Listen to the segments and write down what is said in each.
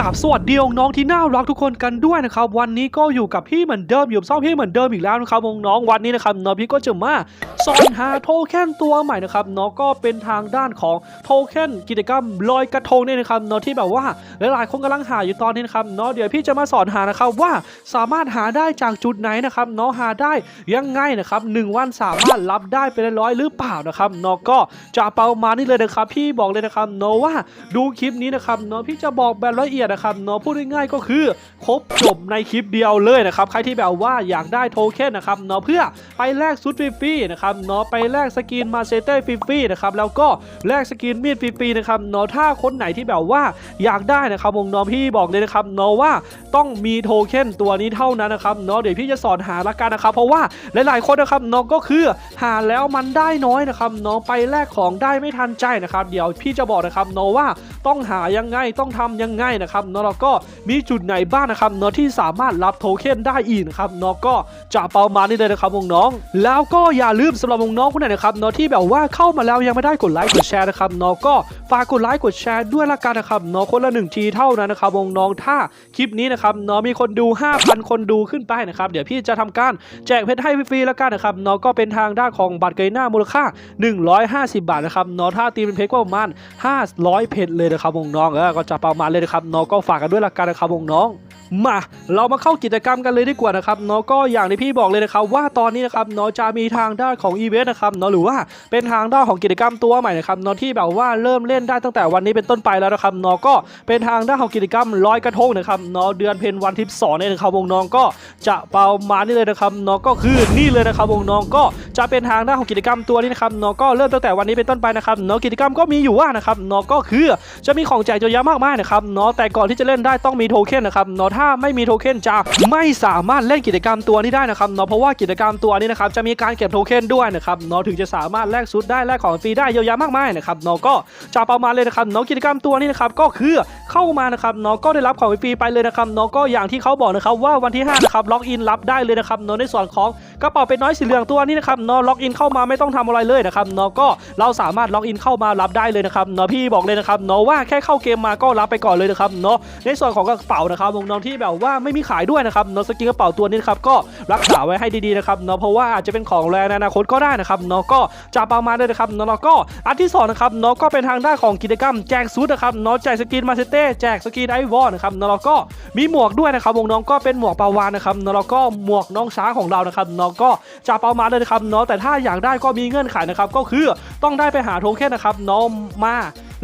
กับสวัสดีน้องที่น่ารักทุกคนกันด้วยนะครับ วันนี้ก็อยู่กับพี่เหมือนเดิมอยู่กับซ่อมพี่เหมือนเดิมอีกแล้วนะครับน้องวันนี้นะครับน้องพี่ก็จะมาสอนหาโทเค็นตัวใหม่นะครับน้องก็เป็นทางด้านของโทเค็นกิจกรรมลอยกระทงเนี่ยนะครับน้องที่แบบว่าหลายๆคนกำลังหาอยู่ตอนนี้นะครับน้องเดี๋ยวพี่จะมาสอนหานะครับว่าสามารถหาได้จากจุดไหนนะครับน้องหาได้ยังไงนะครับหนึ่งวันสามารถรับได้เป็นร้อยหรือเปล่านะครับน้องก็จะเประมานี้เลยนะครับพี่บอกเลยนะครับน้องว่าดูคลิปนี้นะครับน้องพี่จะบอกแบบละเอียดนะครับเน้องพูดง่ายๆก็คือครบจบในคลิปเดียวเลยนะครับใครที่แบบว่าอยากได้โทเค็นนะครับเน้องเพื่อไปแลกซุดฟรีๆนะครับเน้องไปแลกสกินมาเซเต้ฟรีๆนะครับแล้วก็แลกสกินมีดฟรีๆนะครับเน้องถ้าคนไหนที่แบบว่าอยากได้นะครับวงน้องพี่บอกเลยนะครับเน้องว่าต้องมีโทเค็นตัวนี้เท่านั้นนะครับเน้องเดี๋ยวพี่จะสอนหาละกันนะครับ เพราะว่าหลายๆคนนะครับเน้องก็คือหาแล้วมันได้น้อยนะครับเน้องไปแลกของได้ไม่ทันใจนะครับ เดี๋ยวพี่จะบอกนะครับเน้องว่าต้องหายังไงต้องทำยังไงนะครับน้องแล้วก็มีจุดไหนบ้างนะครับเน้องที่สามารถรับโทเค็นได้อีกนะครับเน้องก็จะประมาณนี้เลยนะครับวงน้อง แล้วก็อย่าลืมสำหรับวงน้องคนไหนนะครับเน้องที่แบบว่าเข้ามาแล้วยังไม่ได้กดไลค์กดแชร์นะครับเน้องก็ฝากกดไลค์กดแชร์ด้วยละกันนะครับเน้องคนละหนึ่งทีเท่านั้นนะครับวงน้องถ้าคลิปนี้นะครับเน้องมีคนดู 5,000 คนดูขึ้นไปนะครับเดี๋ยวพี่จะทำการแจกเพชรให้ฟรีๆล้วกันนะครับเน้องก็เป็นทางด้านของบัตรเกยหน้ามูลค่า 150 บาทนะครับเน้องถ้าตีเป็นเพชรก็ประมาณ500 เพชรเลยนะครับวงน้องเออก็จะประมาณเลยนะครับน้องก็ฝากกันด้วยละกันนะครับวงน้องมาเรามาเข้ากิจกรรมกันเลยดีกว่านะครับเนาะก็อย่างที่พี่บอกเลยนะครับ ว่าตอนนี้นะครับเนาะจะมีทางด้านของอีเวนต์นะครับเนาะหรือว่าเป็นทางด้านของกิจกรรมตัวใหม่นะครับเนาะที่แบบว่าเริ่มเล่นได้ตั้งแต่วันนี้เป็นต้นไปแล้วนะครับเนาะก็เป็นทางด้านของกิจกรรมลอยกระทงนะครับเนาะเดือนเพ็ญวันที่สองเนี่ยนะครับวงน้องก็จะประมาณนี้เลยนะครับเนาะก็คือนี่เลยนะครับวงน้องก็จะเป็นทางด้านของกิจกรรมตัวนี้นะครับเนาะก็เริ่มตั้งแต่วันนี้เป็นต้นไปนะครับเนาะกิจกรรมก็มีอยู่ว่านะครับเนาะก็คือจะมีของแจกเยอะแยะมากมายนะครับเนาะแต่ก่อนที่จะเล่นได้ต้องมีโทเค็นนะครับเนาะถ้าไม่มีโทเค็นจะไม่สามารถเล่นกิจกรรมตัวนี้ได้นะครับเนาะเพราะว่ากิจกรรมตัวนี้นะครับจะมีการเก็บโทเค็นด้วยนะครับเนาะถึงจะสามารถแลกซุดได้แลกของฟรีได้เยอะแยะมากมายนะครับเนาะก็จะประมาณเลยนะครับเนาะกิจกรรมตัวนี้นะครับก็คือเข้ามานะครับเนาะก็ได้รับของฟรีไปเลยนะครับเนาะก็อย่างที่เขาบอกนะครับว่าวันที่5นะครับล็อกอินรับได้เลยนะครับเนาะในส่วนของกระเป๋าเป็นน้อยสีเหลืองตัวนี้นะครับเนาะล็อกอินเข้ามาไม่ต้องทำอะไรเลยนะครับเนาะก็เราสามารถล็อกอินเข้ามารับได้เลยนะครับเนาะพี่บอกเลยนะครับเนาะว่าแค่เข้าเกมมาก็รับไปก่อนเลยนะครับเนาะในส่วนของกระเป๋านะครับน้องๆที่แบบว่าไม่มีขายด้วยนะครับเนาะสกินกระเป๋าตัวนี้ครับก็รักษาไว้ให้ดีๆนะครับเนาะเพราะว่าอาจจะเป็นของแรงในอนาคตก็ได้นะครับเนาะก็จะประมาณเลยนะครับเนาะแล้วก็อันที่สองนะครับเนาะก็เป็นทางด้านของกิจกรรมแจกซูดนะครับเนาะแจกสกินมาเซเต้แจกสกินไอวอลนะครับเนาะแล้วก็มีหมวกด้วยนะครับวงน้องก็เป็นหมวกปาวานนะครับเนาะแล้วก็หมวกน้องช้างของเรานะครับเนาะก็จะประมาณเลยนะครับเนาะแต่ถ้าอยากได้ก็มีเงื่อนไขนะครับก็คือต้องได้ไปหาโทเค็นนะครับเนาะมา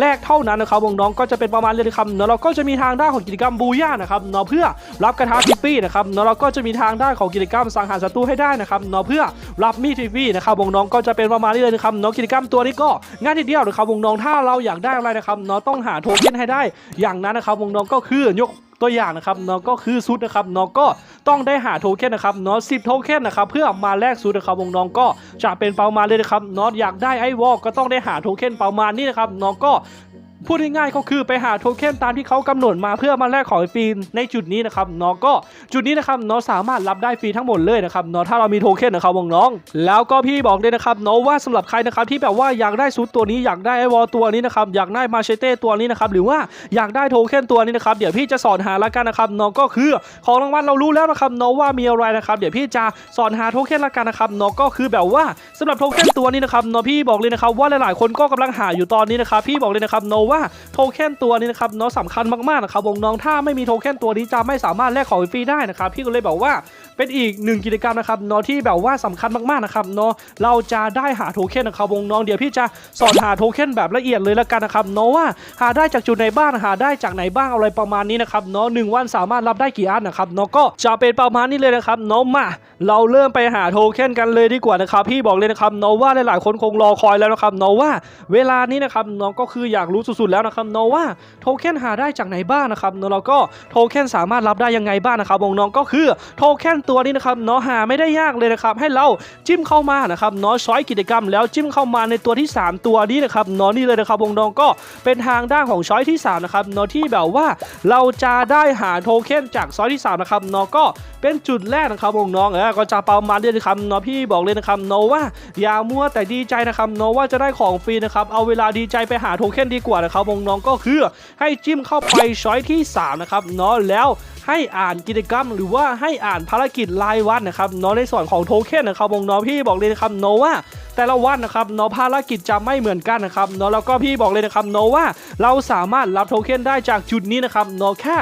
แรกเท่านั้นนะครับวงน้องก็จะเป็นประมาณเลยครับเนาะเราก็จะมีทางด้านของกิจกรรมบูย่านะครับเนาะเพื่อรับกระทะทิปปี้นะครับเนาะเราก็จะมีทางด้านของกิจกรรมสังหารศัตรูให้ได้นะครับเนาะเพื่อรับมีดทิปปี้นะครับวงน้องก็จะเป็นประมาณนี้เลยนะครับเนาะกิจกรรมตัวนี้ก็ง่ายนิดเดียวนะครับวงน้องถ้าเราอยากได้อะไรนะครับเนาะต้องหาโทเค็นให้ได้อย่างนั้นนะครับวงน้องก็คือยกตัวอย่างนะครับเนาะก็คือซุดนะครับเนาะก็ต้องได้หาโทเค็นนะครับเนาะสิบโทเค็นนะครับเพื่อมาแลกซุดนะครับวงน้องก็จะเป็นประมาณเลยนะครับเนาะอยากได้ไอวอลก็ต้องได้หาโทเค็นประมาณนี้นะครับเนาะก็ พูดง่ายๆก็คือไปหาโทเค็นตามที่เขากำหนดมาเพื่อมาแลกของฟรีในจุดนี้นะครับเนาะก็จุดนี้นะครับเนาะสามารถรับได้ฟรีทั้งหมดเลยนะครับเนาะถ้าเรามีโทเค็นนะครับวงน้อง แล้วก็พี่บอกเลยนะครับเนาะว่าสำหรับใครนะครับที่แบบว่าอยากได้ซูตตัวนี้อยากได้ไอวอลตัวนี้นะครับอยากได้มาเชเต้ตัวนี้นะครับหรือว่าอยากได้โทเค็นตัวนี้นะครับเดี๋ยวพี่จะสอนหาละกันนะครับเนาะก็คือของรางวัลเรารู้แล้วนะครับเนาะว่ามีอะไรนะครับเดี๋ยวพี่จะสอนหาโทเค็นละกันนะครับเนาะก็คือแบบว่าสำหรับโทเค็นตัวนี้นะครับเนาะพี่บอกเลยนะครับว่าหลายๆคนก็กำลังหาอยู่ตอนนี้นะครับพี่บอกเลยนะครับเนาะว่าโทเค็นตัวนี้นะครับเนาะสำคัญมากๆนะครับวงน้องถ้าไม่มีโทเค็นตัวนี้จะไม่สามารถแลกของฟรีได้นะครับพี่ก็เลยบอกว่าเป็นอีกหนึ่งกิจกรรมนะครับเนาะที่แบบว่าสำคัญมากๆนะครับเนาะเราจะได้หาโทเค็นนะครับวงน้องเดี๋ยวพี่จะสอนหาโทเค็นแบบละเอียดเลยละกันนะครับเนาะว่าหาได้จากจุดไหนบ้างหาได้จากไหนบ้างอะไรประมาณนี้นะครับเนาะหนึ่งวันสามารถรับได้กี่อันนะครับเนาะก็จะเป็นประมาณนี้เลยนะครับเนาะมาเราเริ่มไปหาโทเค็นกันเลยดีกว่านะครับพี่บอกเลยนะครับเนาะว่าหลายๆคนคงรอคอยแล้วนะครับเนาะว่าเวลานี้นะครับเนาะก็คืออยากรู้สุดๆแล้วนะครับเนาะว่าโทเค็นหาได้จากไหนบ้างนะครับเนาะแล้วก็โทเค็นสามารถรับได้ยังไงบ้างนะครับวงน้องก็คือโทเค็นตัวนี้นะครับเนาะหาไม่ได้ยากเลยนะครับให้เราจิ้มเข้ามานะครับเนาะช้อยกิจกรรม แล้วจิ้มเข้ามาในตัวที่ 3 ตัวนี้นะครับเนาะนี่เลยนะครับวงน้องก็เป็นทางด้านของช้อยที่3นะครับเนาะที่แบบว่าเราจะได้หาโทเค็นจากช้อยที่3นะครับเนาะก็เป็นจุดแรกนะครับวงน้องเออก็จะประมาณนี้นะครับเนาะพี่บอกเลยนะครับเนาะว่าอย่ามัวแต่ดีใจนะครับเนาะว่าจะได้ของฟรีนะครับเอาเวลาดีใจไปหาโทเค็นดีกว่านะครับน้องก็คือให้จิ้มเข้าไปช้อยที่สามนะครับเนาะแล้วให้อ่านกิจกรรม หรือว่าให้อ่านภารกิจรายวันนะครับเนาะในส่วนของโทเค็นนะครับงน้องพี่บอกเลยนะครับเนาะว่าแต่ละวันนะครับเนาะภารกิจจะไม่เหมือนกันนะครับเนาะแล้วก็พี่บอกเลยนะครับเนาะว่าเราสามารถรับโทเค็นได้จากจุดนี้นะครับเนาะแค่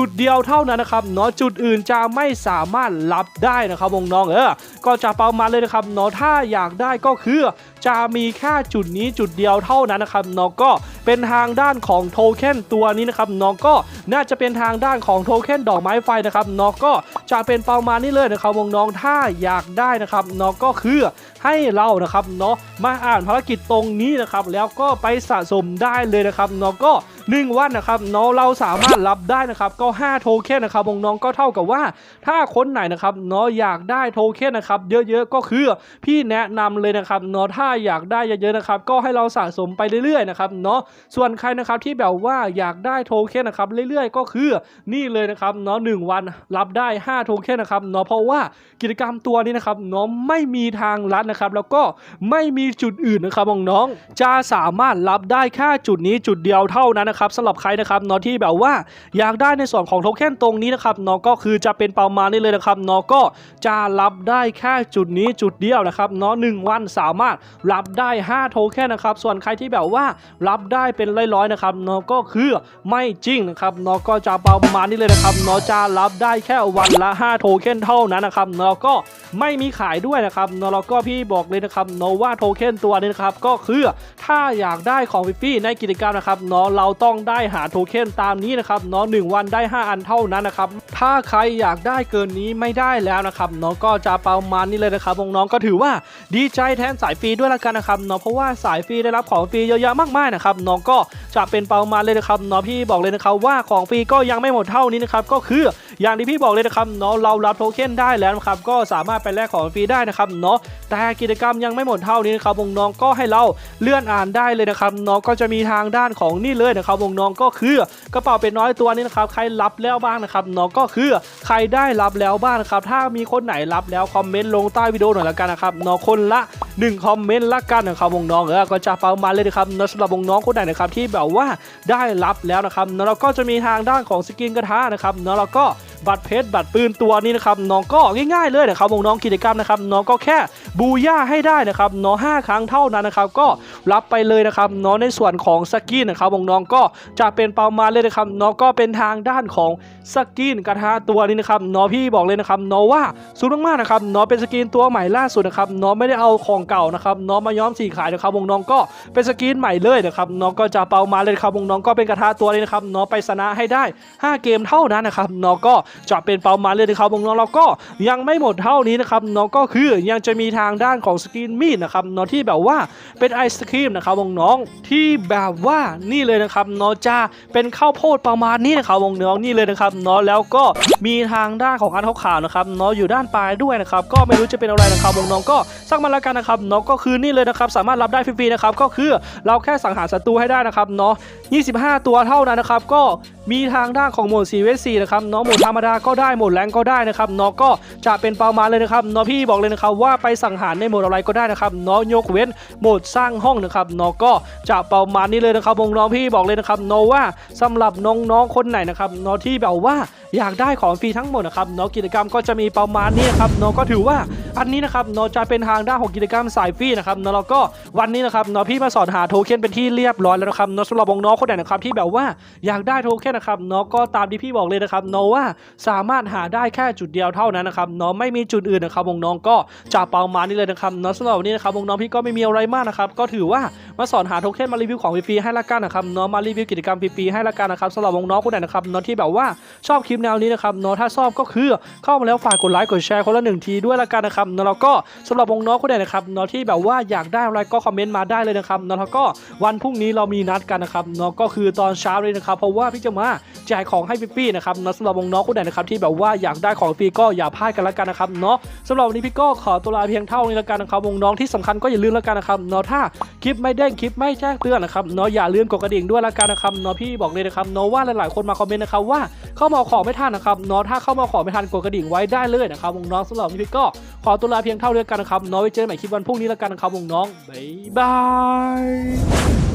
จุดเดียวเท่านั้นนะครับเนาะจุดอื่นจะไม่สามารถรับได้นะครับวงน้องเออก็จะประมาณเลยนะครับเนาะถ้าอยากได้ก็คือจะมีแค่จุดนี้จุดเดียวเท่านั้นนะครับเนาะก็เป็นทางด้านของโทเค็นตัวนี้นะครับเนาะก็น่าจะเป็นทางด้านของโทเค็นดอกไม้ไฟนะครับเนาะก็จะเป็นประมาณนี้เลยนะครับวงน้องถ้าอยากได้นะครับเนาะก็คือให้เรานะครับเนาะมาอ่านภารกิจตรงนี้นะครับแล้วก็ไปสะสมได้เลยนะครับเนาะก็ 1 วันนะครับเนาะเราสามารถรับได้นะครับก็ 5 โทเค็นนะครับวงน้องก็เท่ากับว่า ถ้าคนไหนนะครับเนาะอยากได้โทเค็นนะครับเยอะๆก็คือพี่แนะนำเลยนะครับเนาะถ้าอยากได้เยอะๆนะครับก็ให้เราสะสมไปเรื่อยๆนะครับเนาะส่วนใครนะครับที่แบบว่าอยากได้โทเค็นนะครับเรื่อยๆ ก็คือนี่เลยนะครับเนาะหนึ่งวันรับได้ 5 โทเค็นนะครับเนาะเพราะว่ากิจกรรมตัวนี้นะครับเนาะไม่มีทางลัดนะครับ แล้วก็ไม่มีจุดอื่นนะครับน้องๆจะสามารถรับได้แค่จุดนี้จุดเดียวเท่านั้นนะครับสำหรับใครนะครับเนาะที่แบบว่าอยากได้ในส่วนของโทเค็นตรงนี้นะครับเนาะก็คือจะเป็นประมาณนี้เลยนะครับเนาะก็จะรับได้แค่จุดนี้จุดเดียวนะครับเนาะหนึ่งวันสามารถรับได้ 5 โทเค็นนะครับส่วนใครที่แบบว่ารับได้เป็นร้อยๆนะครับเนาะก็คือไม่จริงนะครับเนาะก็จะประมาณนี้เลยนะครับเนาะจะรับได้แค่วันละ 5 โทเค็นเท่านั้นนะครับเนาะก็ไม่มีขายด้วยนะครับเนาะแล้วก็พี่บอกเลยนะครับเนาะว่าโทเค็นตัวนี้นะครับก็คือถ้าอยากได้ของฟรีในกิจกรรมนะครับเนาะเราต้องได้หาโทเค็นตามนี้นะครับเนาะหนึ่งวันได้ 5 อันเท่านั้นนะครับถ้าใครอยากได้เกินนี้ไม่ได้แล้วนะครับเนาะก็จะประมาณนี้เลยนะครับน้องๆก็ถือว่าดีใจแทนสายฟรีด้วยละกันนะครับเนาะเพราะว่าสายฟรีได้รับของฟรีเยอะแยะมากมายนะครับน้องก็จะเป็นประมาณเลยนะครับเนาะพี่บอกเลยนะครับว่าของฟรีก็ยังไม่หมดเท่านี้นะครับก็คืออย่างที่พี่บอกเลยนะครับเนาะเรารับโทเค็นได้แล้วนะครับก็สามารถไปแลกของฟรีได้นะครับเนาะแต่กิจกรรมยังไม่หมดเท่านี้นะครับวงน้องก็ให้เราเลื่อนอ่านได้เลยนะครับเนาะก็จะมีทางด้านของนี่เลยนะครับวงน้องก็คือกระเป๋าเป็นน้อยตัวนี้นะครับใครรับแล้วบ้างนะครับเนาะก็คือใครได้รับแล้วบ้างนะครับถ้ามีคนไหนรับแล้วคอมเมนต์ลงใต้วิดีโอหน่อยละกันนะครับเนาะคนละ1คอมเมนต์ละกันนะครับวงน้องเออก็จะประมาณเลยนะครับสำหรับวงน้องคนไหนนะครับที่แบบว่าได้รับแล้วนะครับนาะแล้วก็จะมีทางด้านของสกินกระทะนะครับนาะแล้วก็บัตรเพชรบัตรปืนตัวนี้นะครับน้องก็ง่ายๆเลยนะครับวงน้องกิจกรรมนะครับน้องก็แค่บูย่าให้ได้นะครับน้องห้าครั้งเท่านั้นนะครับก็ รับไปเลยนะครับน้องในส่วนของสกินนะครับวงน้องก็จะเป็นประมาณเลยนะครับน้องก็เป็นทางด้านของสกินกระทะตัวนี้นะครับน้องพี่บอกเลยนะครับน้องว่าสูงมากๆนะครับน้องเป็นสกินตัวใหม่ล่าสุดนะครับน้องไม่ได้เอาของเก่านะครับน้องมาย้อมสีขายนะครับวงน้องก็เป็นสกินใหม่เลยนะครับน้องก็จะเปามาเลยครับวงน้องก็เป็นกระทะตัวนี้นะครับน้องไปชนะให้ได้ 5 เกมเท่านั้นนะครับน้องก็จะเป็นเปามาเลยนะครับวงน้องเราก็ยังไม่หมดเท่านี้นะครับน้องก็คือยังจะมีทางด้านของสกินมีดนะครับน้องที่แบบว่าเป็นไอศครีมนะครับวงน้องที่แบบว่านี่เลยนะครับน้องจะเป็นข้าวโพดประมาณนี้นะครับวงน้องนี่เลยนะครับน้องแล้วก็มีทางด้านของอันขาวๆนะครับน้องอยู่ด้านปลายด้วยนะครับก็ไม่รู้จะเป็นอะไรนะครับวงน้องก็สักมาละกันนะครับน้องก็คือนี่เลยนะครับสามารถรับได้ฟรีๆนะครับก็คือเราแค่สังหารศัตรูให้ได้นะครับเนาะ25 ตัวเท่านั้นนะครับก็มีทางด้านของโหมด 4 v 4นะครับเนาะโหมดธรรมดาก็ได้โหมดแรงก็ได้นะครับเนาะก็จะเป็นเป้ามายเลยนะครับเนาะพี่บอกเลยนะครับว่าไปสังหารในโหมดอะไรก็ได้นะครับเนาะยกเว้นโหมดสร้างห้องนะครับเนาะก็จะประมาณนี้เลยนะครับวงน้องพี่บอกเลยนะครับเนอว่าสำหรับน้องๆคนไหนนะครับเนาะที่แบบว่าอยากได้ของฟรีทั้งหมดนะครับเนาะกิจกรรมก็จะมีประมาณนี้ครับเนาะก็ถือว่า อันนี้นะครับเนาะจะเป็นทางด้านของกิจกรรมสายฟรีนะครับเนาะแล้วก็วันนี้นะครับเนาะพี่มาสอนหาโทเค็นเป็นที่เรียบร้อยแล้วนะครับเนาะสำหรับน้องคนไหนนะครับที่แบบว่าอยากได้โทเค็นนะครับเนาะก็ตามที่พี่บอกเลยนะครับเนาะว่าสามารถหาได้แค่จุดเดียวเท่านั้นนะครับเนาะไม่มีจุดอื่นนะครับวงน้องก็จะประมาณนี้เลยนะครับเนาะสำหรับวันนี้นะครับวงน้องพี่ก็ไม่มีอะไรมากนะครับก็ถือว่ามาสอนหาโทเค็นมารีวิวของฟรีให้ละกันนะครับเนาะมารีวิวกิจกรรมฟรีให้ละกันนะครับสำหรับวงน้องคนไหนนะครับเนาะที่แบบว่าชอบคลิปแนวนี้นะครับเนาะถ้าชอบก็คือเข้ามาแล้วฝากกดไลค์กดแชร์คนละหนึ่งทีด้วยละกันนะครับนะแล้วก็สำหรับวงน้องคนไหนนะครับเนาะที่แบบว่าอยากได้อะไรก็คอมเมนต์มาได้เลยนะครับเนาะแล้วก็วันพรุ่งนี้เรามีนัดกันนะครับเนาะก็คือตอนเช้าเลยนะครับ เพราะว่าพี่จะมาแจกของให้ฟรีๆนะครับเนาะสำหรับวงน้องคนไหนนะครับที่แบบว่าอยากได้ของฟรีก็อย่าพลาดกันละกันนะครับเนาะสำหรับวันนี้พี่ก็ขอตัวลาเพียงเท่านี้ละกันนะครับวงน้องที่สำคัญก็อย่าลืมละกันนะครับเนาะถ้าคลิปไม่เด้งคลิปไม่แจ้งเตือนนะครับเนาะอย่าลืมกดกระดิ่งด้วยละกันนะครับเนาะพี่บอกเลยนะครับเนาะว่าหลายๆคนมาคอมเมนต์นะครับว่าเข้ามาขอไม่ทันนะครับเนาะถ้าเข้ามาขอไม่ทันกดกระดิ่งไว้ได้เลยนะครับวงน้องสำหรับวันนี้พี่ก็ขอตัวลาเพียงเท่าเดียวกันนะครับเนาะไว้เจอกันใหม่คลิปวันพรุ่งนี้แล้วกันนะครับวงน้องบ๊ายบาย